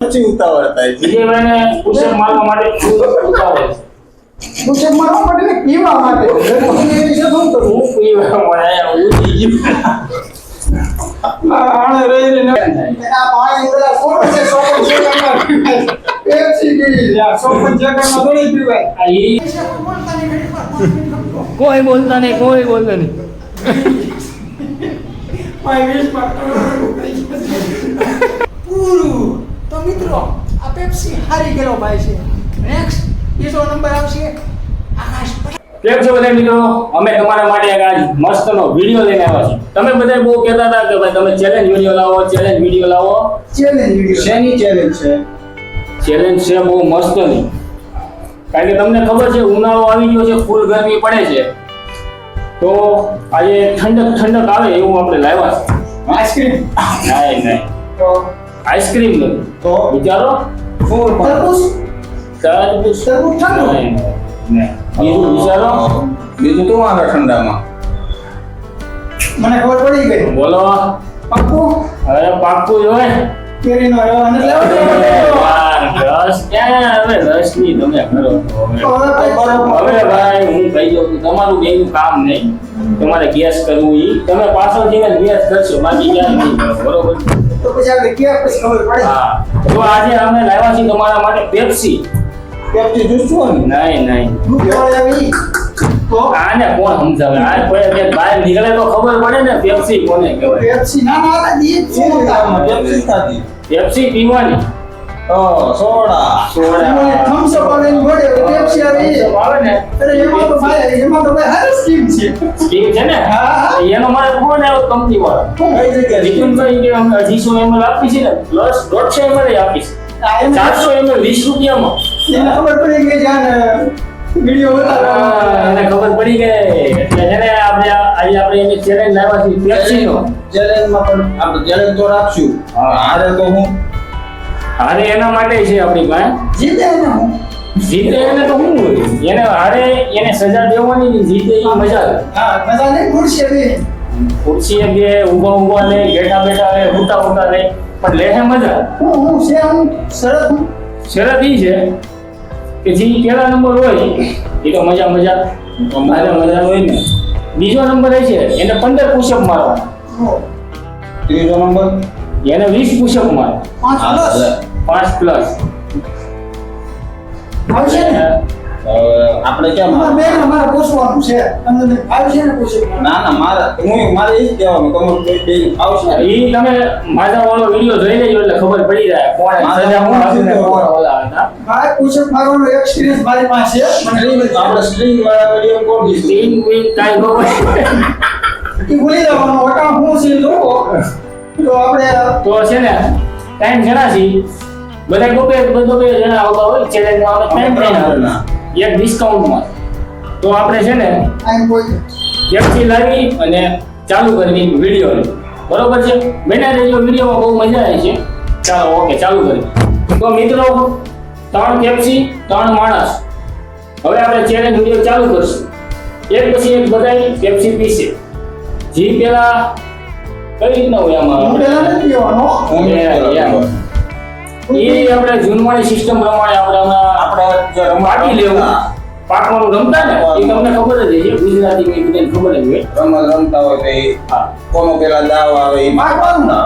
પછી ઉતાવળ થાય છે. વિજયભાઈને પુષપ મારવા માટે ઉતાવળ છે. પૂછે મારવા માટે ને પીવા માટે? ગરમી વિશે શું કરું? હું પીવા મળે ઉડી આણે રહી રહીને આ પાણી બધા સોપન છે સોપન સેકન્ડમાં પેપ્સી પીવી છે. આ સોપન સેકન્ડમાં થોડી પીવાય. આ ઈ કોઈ બોલતા નહીં કોઈ બોલતા નહીં. આ હારી ગયેલો ભાઈ છે. નેક્સ્ટ બીજો નંબર આવશે આકાશ કેમ છો બધા મિત્રો? અમે તમારા માટે આજ મસ્તનો વીડિયો લઈને આવ્યા છીએ. તમે બધા બહુ કહેતા હતા કે ભાઈ તમે ચેલેન્જ વીડિયો લાવો ચેલેન્જ વીડિયો લાવો. ચેલેન્જ વીડિયો શેની ચેલેન્જ છે? ચેલેન્જ છે બહુ મસ્તની. કારણ કે તમને ખબર છે ઉનાળો આવી ગયો છે ફૂલ ગરમી પડે છે. તો આજે ઠંડક ઠંડક આવે એવું આપણે લાવ્યા છે આઈસ્ક્રીમ નહીં નહીં તો આઈસ્ક્રીમનું તો? વિચારો? ફૂલ તરબૂચ? તરબૂચ? તરબૂચ ઠંડુ. બીજું વિચારો? બીજું તો આવે ઠંડામાં? મને ખબર પડી ગઈ. બોલો. પાક્કું? હવે પાક્કું જોય હોય. કેરીનો આવ્યો અને લેવો? રસ ક્યાં? હવે રસની તમે કરો. હવે. ભાઈ હું કહી દઉં તમારું બેનું કામ નહીં. તમારે ગેસ કરવું ઈ તમે પાછળ જઈને ગેસ કરશો બાકી ક્યાં નહીં બરોબર તો પછી આપણે ક્યાં પછી ખબર પડે હા તો આજે અમે લાવ્યા છીએ તમારા માટે પેપ્સી પેપ્સી જોશું ને નહીં નહીં દૂધ લેવા આવી તો આને કોણ સમજાવે આ કોઈ કે બહાર નીકળે તો ખબર પડે ને પેપ્સી કોને કહેવાય પેપ્સી ના ના હતા ઈ જ શું છે કામ પેપ્સી ખાધી પેપ્સી પીવાની ઓ સોડા. એમાં thumbs up આવે ને ગોળે પેપ્સી આવે આવે ને? અરે એમાં તો ભાઈ એમાં તો ભાઈ હારી સ્કીમ છે. સ્કીમ છે ને? હા, હા. એનો મારે ફોન આવ્યો કંપની વાળો. કઈ જગ્યાએ? નિકુંજભાઈ કે અમે અઢીસો ml આપી છે ને? પ્લસ દોઢસો ml આપી છે. આ એમ ચારસો ml વીસ રૂપિયામાં. એને ખબર પડી ગઈ છે આને વીડિયો એને ખબર પડી ગઈ. એટલે છે ને આપણે આ- આજે આપણે એની ચેલેન્જ લાવ્યા છીએ પેપ્સીનો ચેલેન્જમાં પણ આપણે ચેલેન્જ તો રાખશું. હા. હારે તો હું હારે એના માટે છે આપણી પાસે? જીતે ને હું. જીતે એને તો શું હોય? એને હારે એને સજા દેવાની ને જીતે એ મજા આવે હા મજા નહીં ખુરશી રે ખુરશી બે ઊભા ઊભા લે બેઠા બેઠા લે ઉટા ઉટા લે. પણ લેહે મજા? હું હું છે હું શરત હું. શરત ઈ છે. કે જે પહેલા નંબર હોય એ તો મજા મજા મારે મજા હોય ને. બીજો નંબર એ છે એને પંદર પુશઅપ મારવા. હો. ત્રીજો નંબર? એને વીસ પુશઅપ મારે. પાંચ હા, હવે પાંચ પ્લસ આવશે ને? આપણે કેમ અમારે બે ને અમારે પૂછવાનું છે. તમને આવશે ને પૂછે ના ના મારે હું મારે એ જ કહેવાનું તમારું કોઈ બે આવશે. એ તમે મારા વાળો વિડિયો જોઈ લેજો એટલે ખબર પડી જાય કોણ મારા વાળો ઓલા હતા ભાઈ પૂછે મારો એક્સપિરિયન્સ મારી પાસે મને આપણે સ્ટ્રીંગ વાળા વિડિયો કોણ દી સ્ટ્રીંગ વીક કાઈ ખબર એ ભૂલી જવાનો ઓટા હું છે લોકો? તો આપણે તો છે ને ટાઈમ જણા છે. બધા ગોપે બધો બે જણા આવતા હોય ચેલેન્જમાં આપણે ટાઈમ ત્રણ જણા એક ડિસ્કાઉન્ટમાં તો આપણે છે ને વ્યક્તિ લાવી અને ચાલુ કરવી વીડિયો બરોબર છે? બના રહેજો વિડીયોમાં બહુ મજા આવી છે. ચાલો ઓકે ચાલુ કરી તો મિત્રો ત્રણ પેપ્સી ત્રણ માણસ. હવે આપણે ચેલેન્જ વીડિયો ચાલુ કરશું. એક પછી એક બધાય પેપ્સી પીશે. જી પેલા કઈ રીતના હોય આમાં? પેલા નથી પીવાનો. એ આપણે જૂનવાણી સિસ્ટમ પ્રમાણે આપણે આપણે રમાટી લેવું. પાકવાનું રમતા ને? એ તમને ખબર જ છે ગુજરાતી ની બધાને ખબર જ હોય. રમત રમતા હોય તો એ કોનો પેલા દાવ આવે એ મારવાનું ને?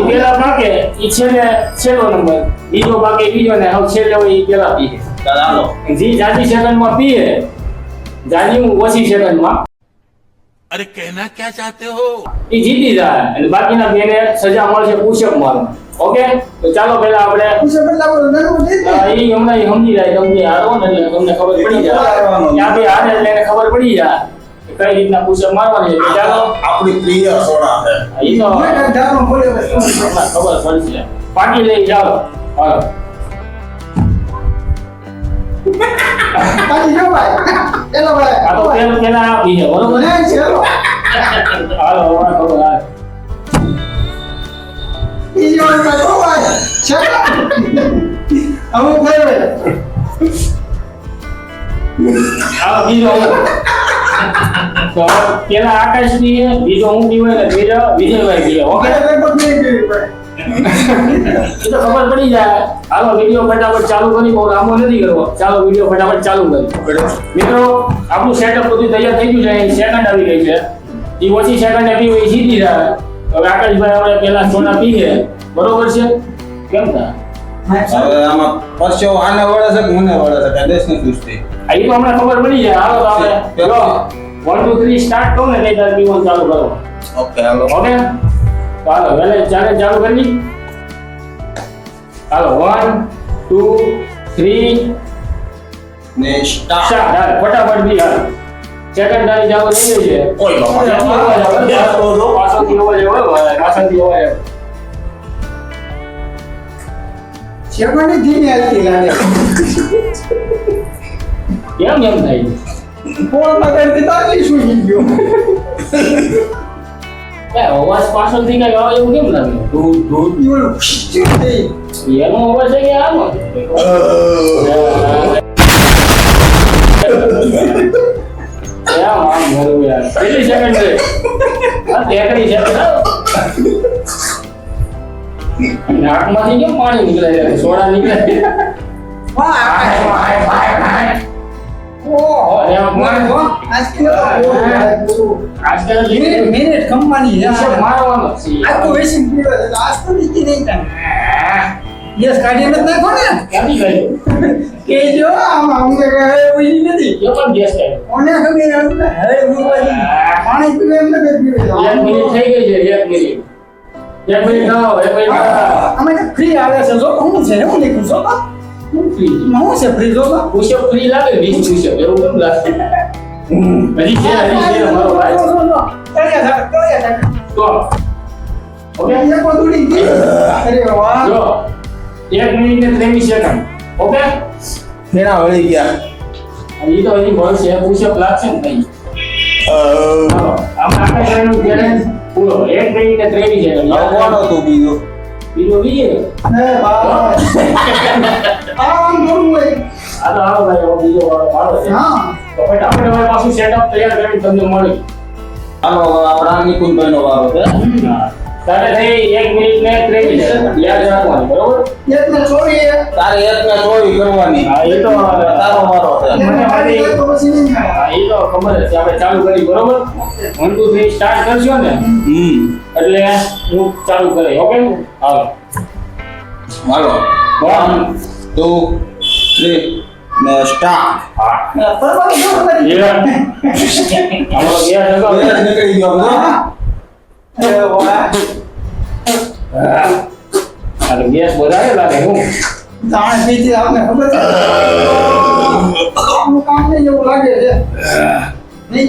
એ પેલા પાકે એ છેલ્લે છેલ્લો નંબર. બીજો પાકે બીજો ને હવે છેલ્લે હોય એ પેલા પીએ. ચાલો જે જાજી સેકન્ડમાં પીએ. જાજી ઓછી સેકન્ડમાં. અરે કહેના ક્યાં ચાહતે હો? એ જીતી જાય. અને બાકીના બેને સજા મળશે પુષપ મારવા ઓકે? તો ચાલો પહેલા આપણે પૂછે પેલા બોલો નરમ જાય ઈ હમણાં સમજી જાય તમને હારો ને એટલે તમને ખબર પડી જાય. ત્યાં બે હારે એટલે એને ખબર પડી જાય કઈ રીતના પુશઅપ મારવાની છે. ચાલો. આપણી પ્રિય સોડા છે. ઈ તો મેં ખબર પડશે પાટી લઈ ચાલો હાલો. ભાઈ એલો ભાઈ. આ તો પેલા પેલા આપી છે બરોબર? હાલો. હવે ખબર હાલો. બીજી વાર ભાઈ ઓ ભાઈ છે અમુક ભાઈ ભાઈ હાલો બીજો હું. તો પેલા આકાશ પીએ બીજો હું પીવે ને બીજો વિજયભાઈ પીએ ઓકે એ તો ખબર પડી જાય હાલો વીડિયો ફટાફટ ચાલુ કરી બહુ લાંબો નથી કરવો ચાલો વીડિયો ફટાફટ ચાલુ કરી મિત્રો, આપણું સેટઅપ બધું તૈયાર થઈ ગયું છે સેકન્ડ આવી ગઈ છે એ ઓછી સેકન્ડ આવી હોય સીધી જાય હવે આકાશભાઈ આપણે પેલા સોના પીએ. બરોબર છે? કેમ ના? હવે આમાં પરસેવો આને વળે છે કે મને વળે છે? કે દેશની દૃષ્ટિ આ તો હમણાં ખબર પડી જાય. હાલો તો આપણે જો વન ટુ થ્રી સ્ટાર્ટ કરો ને નહીં તારે ચાલુ કરો. ઓકે હાલો. ઓકે? હાલો ચાલે ચાલુ કરી. હાલો વન ટુ થ્રી ને સ્ટાર્ટ. ફટાફટ બી હાલ. સેકન્ડ તારી જાવ ગઈ છે ઓય બાપા. પાછળથી અવાજ આવે, પાછળથી અવાજ આવે, અવાજ. શેકોની ધીમી હાલતી લાગે? કેમ એમ થાય? ફોન પકડતી તાલી શું ગયો. એ અવાજ પાછળથી કઈ આવે એવું કેમ લાગે? ધૂળ ધૂળ. એનો અવાજ છે કે આનો? કેમ આમ ભરવું યાર. કેટલી સેકન્ડ છે? આ તેકડી સેકન્ડ નાકમાંથી કેમ પાણી નીકળે છે? સોડા નીકળે છે? વાહ હાય, હાય, હાય, હાય. ઓહો ઓહો, આજકાલ મિનિટ છે હિસાબ મારવાનો છે. આજ તો વેસી પીડો છે આજ તો નીચે નહીં યસ કાઢીને જ નાખો ને. ક્યાંથી ગયો કે જો આમ અમને કહે ઉઈ નથી. એ પણ ગેસ થાય કોને ખબર હવે હું પાણી પીવે એમ નથી પીવે. થઈ ગઈ છે એક મિનિટ. એક મિનિટ ના એક મિનિટ અમે ફ્રી આવે છે જો હું છે હું લીખું છો તો હું ફ્રી હું છે ફ્રી જો તો પુષપ ફ્રી લાગે વીસ પુષપ એવું કેમ લાગે? હજી છે હજી છે મારો ભાઈ. જો, જો, જો. તળિયા થાય, તળિયા થાય. તો ઓકે? જો એક મિનિટ ને ત્રેવીસ સેકન્ડ ઓકે? ફેરા વળી ગયા. એ તો હજી મળશે પુષપ લાગશે ને ભાઈ. આપણે આખા પૂરો એક મિનિટ ને ત્રેવીસ સેકન્ડ હવે કોણ હતું બીજું. બીજો બીજે? હે બાબા આમ દોડવું હોય. આ તો હાલો ભાઈ બીજો વાળો મારો છે. હા. તો ફટાફટ હવે પાછું સેટઅપ તૈયાર કરીને તમને મળી. હાલો આપણા નિકુંજભાઈ નો વારો છે. તારે થઈ એક મિનિટ ને ત્રેવીસ સેકન્ડ યાદ રાખવાની બરોબર? એક ને ચોરી તારે એક ને કરવાની. હા એ તો તારો વારો છે એક ને તો પછી નહીં હા એ તો ખબર છે. આપણે ચાલુ કરી બરોબર? વન ટુ થ્રી સ્ટાર્ટ કરશો ને. હમ. એટલે હું ચાલુ કરે ઓકે? હાલો. હાલો. વન ટુ થ્રી ને સ્ટાર્ટ. હા. કરી? એ આપણો ગેસ નીકળી ગયો બધો અરે વાહ. હા આ તો ગેસ વધારે લાગે હું જાણે પીતી આપને ખબર છે આનું કામ નહીં એવું લાગે છે નહીં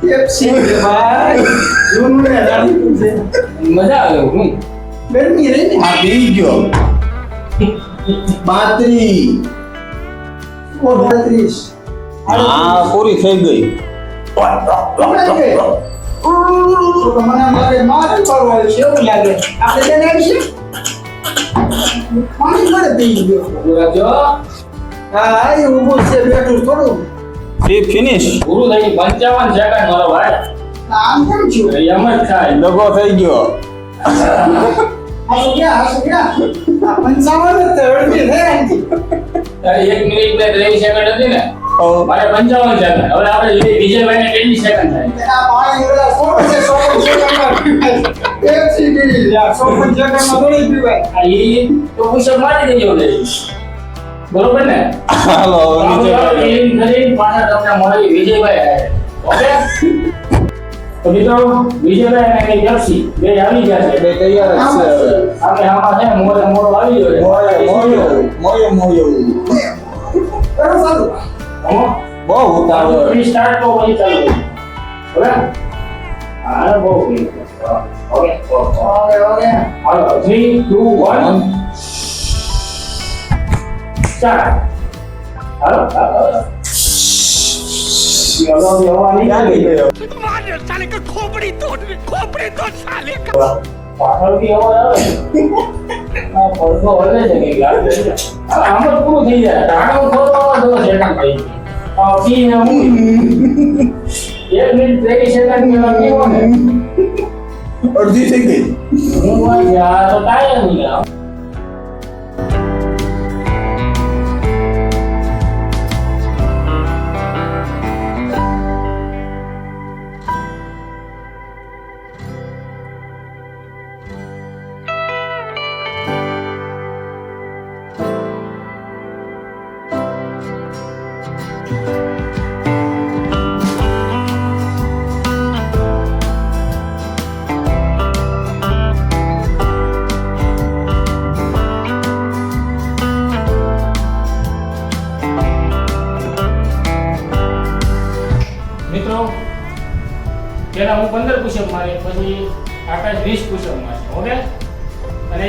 પેપ્સી છે ભાઈ જૂનું ને જાણીતું છે મજા આવે હું ગરમી પાંત્રી ઓગણત્રીસ આ પૂરી થઈ ગઈ. હા ફિનિશ પૂરું થઈ પંચાવન સેકન્ડ મારો ભાઈ. આમ કેમ છું? એમ જ થાય. દગો થઈ ગયો. હાસો ગયા હાસો ગયા. આ પંચાવન જ તો અડધી થઈ એક મિનિટ ને ત્રેવીસ સેકન્ડ હતી ને મારે પંચાવન સેકન્ડ હવે આપણે વિજયભાઈ ને સેકન્ડ થાય. આ પાણી બધા સોળ છે સોળ સેકન્ડમાં પેપ્સી પીવી લે સોળ સેકન્ડમાં થોડી પીવાય. આ ઈ તો પુષપ મારી દેજો લે બરોબર ને? હાલો કરીને પાછા તમને મળી વિજયભાઈ ઓકે? તો મિત્રો વિજયભાઈ અને કઈ જર્સી બે આવી ગયા છે. બે તૈયાર જ છે આપણે આમાં છે ને મોડે આવી ગયો છે. મોયો મોયો મોયો. કરો ચાલુ. હમો? બહુ ઉતાવળ. ફ્રી સ્ટાર્ટ તો પછી ચાલુ. કરીએ. બરાબર બહુ ઓકે ઓકે. ઓકે હાલો થ્રી ટુ વન સ્ટાર્ટ હાલો હાલો આમ જ થઈ જાય ટાણો ખોલતો અવાજ છે ભાઈ એક મિનિટ ત્રેવીસ સેકન્ડ અડધી થઈ ગઈ. હું યાર કાંઈ નથી હું પંદર પુષઅપ મારી પછી આકાશ વીસ પુષઅપ મારશે ઓકે? અને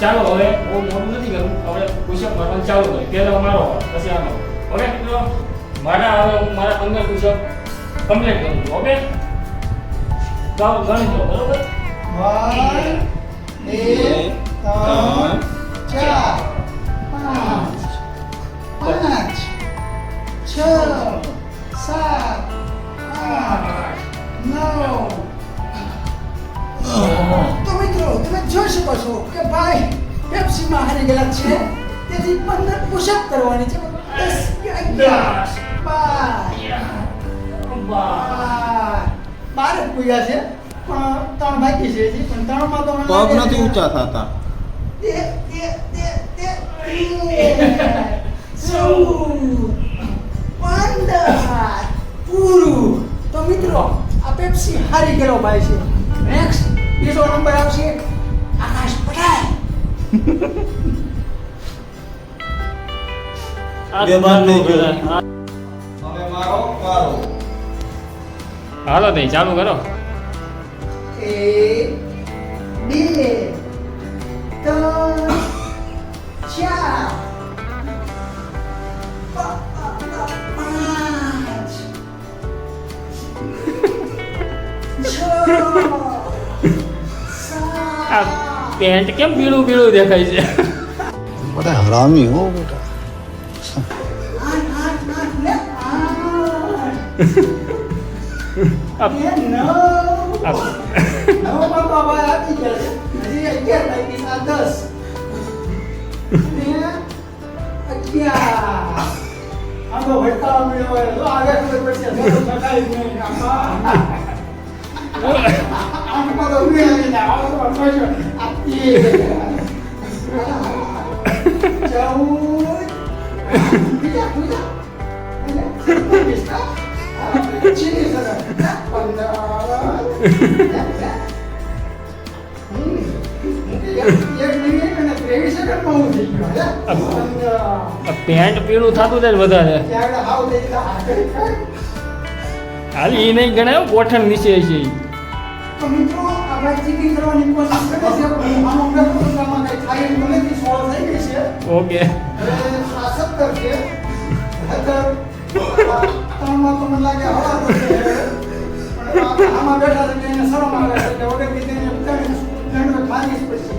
ચાલો હવે, બહુ મોટું નથી કરવું હવે પુષઅપ મારવાનું ચાલુ કરી પહેલા મારો પછી આનો. ઓકે મિત્રો? મારા હવે હું મારા પંદર પુષઅપ કમ્પ્લીટ કરું છું, ઓકે? તો ગણી લો, બરોબર? પેપ્સીમાં હારી ગયેલા છે. તેથી પંદર પુષઅપ કરવાની છે. દસ અગિયાર. બાર. બાર. બાર. પૂજા છે. પણ ત્રણ બાકી છે હજી. પણ ત્રણમાં તો મને પગ નથી ઊંચા થતા. તે તે તે તે પૂરું. તો મિત્રો આ પેપ્સી હારી ગયેલો ભાઈ છે. નેક્સ્ટ બીજો નંબર આવશે. હાલો તઈ ચાલુ કરો એક બે ત્રણ ચાર પા- પા- પા- પાંચ છ આ સાત પેન્ટ કેમ પીળું પીળું દેખાય છે? બધા હરામી હો બેટા. પેન્ટ પીળું થતું છે વધારે. હાલ એ નહીં ગણાય ગોઠણ નીચે છે આપણે ચીટિંગ કરવાની કોશિશ કરીએ છીએ પણ આનો પ્રયત્ન કરવામાં કંઈ થાય એમ નથી સોળ થઈ ગઈ છે. ઓકે. આ સત્તર છે સત્તર ત્રણમાં તો મને લાગે હવા છે આમાં બેઠા છે એને શરમ આવે છે એટલે વગર કીધે એને ઉતારીને દંડ મારીશ પછી.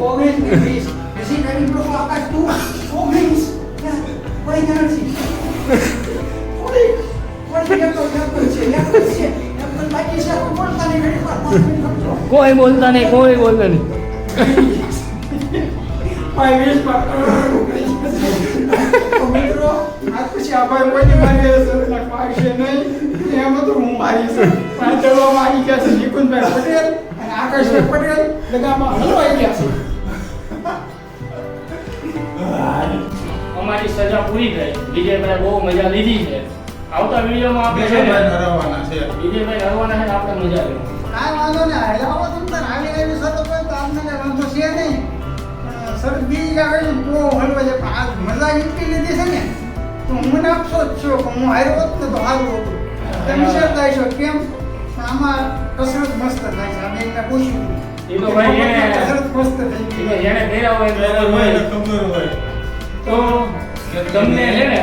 ઓગણીસ વીસ હજી કરી લોકો આકાશ તું ઓગણીસ. કોઈ નથી કોઈ બોલતા નહીં છે છે છે કોઈ બોલતા નહીં કોઈ બોલતા નહીં ભાઈ વીસ પર અમારી સજા પૂરી થઈ. વિજયભાઈ બહુ મજા લીધી છે. આવતા વિડીયોમાં આપણે છે બીજા ને, છે. વિજયભાઈ હરવાના છે આપણે મજા લેવું કાંઈ વાંધો નહીં હલાવો તમ તાર હાલી આવી શરત હોય તો કાંઈ વાંધો છે નહીં. સર બીજી આવે ને તો હલવા પણ આ મજા એટલી લીધી છે ને તો હું મને જ છો કે હું હાર્યો હોત ને તો હારું હતું. તમે સર થાય છો કેમ? આમાં કસરત મસ્ત થાય છે અમે એમને પૂછ્યું. એ તો ભાઈ એને- કસરત મસ્ત થઈ એને હોય હોય. તો તમને છે ને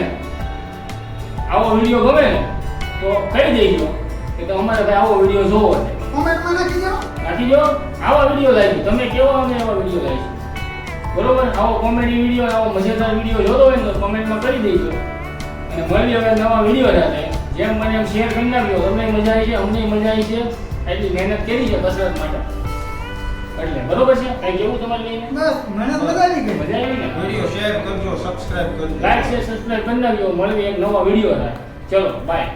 આવો વીડિયો ગમે ને તો કહી દેજો કે અમારે ભાઈ આવો વીડિયો જોવો છે. કોમેન્ટમાં નાખી દો. નાખી દો? આવા વીડિયો લાવી તમે કેવો અમે આવા વીડિયો લાવીશું બરોબર? આવો કોમેડી વીડિયો આવો મજેદાર વીડિયો જોતો હોય ને તો કોમેન્ટમાં કરી દેજો. અને મળી હવે નવા વીડિયો સાથે. જેમ મને એમ શેર કરી નાખ્યો તમને મજા આવી છે અમને મજા આવી છે. એટલી મહેનત કરી છે કસરત માટે. એટલે બરોબર છે? કઈ કેવું તમારે લઈને? બસ મને મજા આવી ગઈ. મજા આવી ને વિડિયો શેર કરજો સબસ્ક્રાઇબ કરજો. લાઈક શેર સબસ્ક્રાઇબ કરી નાખજો મળવી એક નવો વીડિયો થાય ચલો બાય